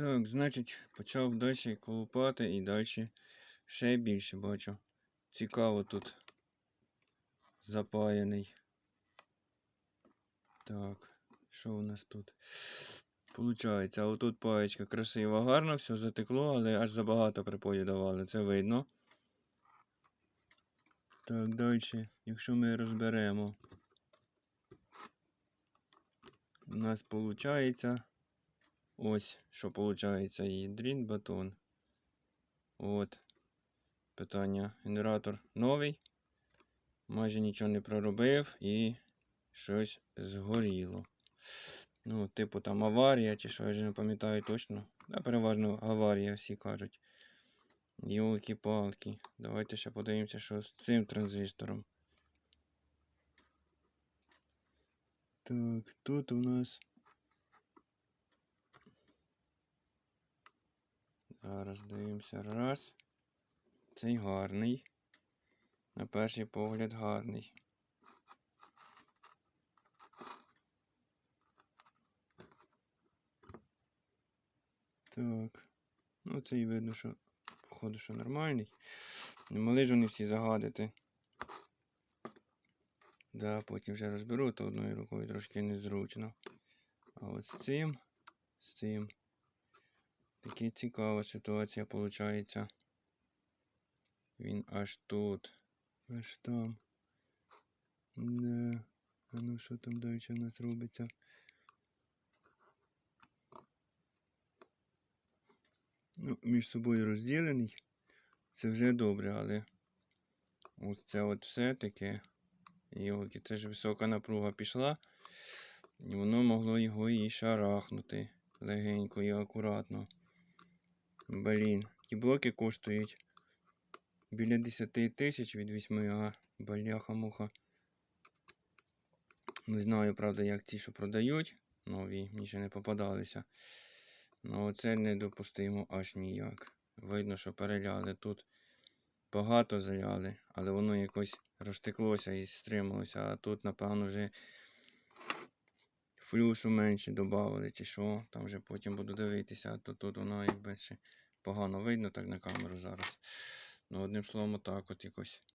Так, значить, почав далі колупати і далі ще більше бачу. Цікаво тут запаяний. Так, що у нас тут? Получається, отут паєчка красива, гарно, все затекло, але аж забагато припою давали, це видно. Так, далі, якщо ми розберемо, у нас виходить ось що виходить і дрін батон. От. Питання. Генератор новий. Майже нічого не проробив і щось згоріло. Ну, типу там аварія чи що, я вже не пам'ятаю точно. Да, переважно аварія, всі кажуть. Йолки-палки. Давайте ще подивимося, що з цим транзистором. Так, тут у нас. Зараз дивимося. Раз. Цей гарний. На перший погляд гарний. Так. Ну, цей видно, що походу, що нормальний. Не могли ж вони всі загадити. Да, потім вже розберу, то одною рукою трошки незручно. А от з цим, з цим. Така цікава ситуація виходить. Він аж тут. Аж там. Да. А ну що там далі у нас робиться? Ну, між собою розділений. Це вже добре, але ось це от все таке. Йолки, це ж висока напруга пішла. І воно могло його і шарахнути легенько і акуратно. Блін, ті блоки коштують біля 10 тисяч від 8, а бляха-муха. Не знаю, правда, як ті, що продають. Нові, мені ще не попадалися. Ну, це недопустимо аж ніяк. Видно, що переляли. Тут багато заляли, але воно якось розтеклося і стрималося. А тут, напевно, вже флюсу менше додали, чи що. Там вже потім буду дивитися, то тут воно якби ще погано видно так на камеру зараз. Ну, одним словом, так от якось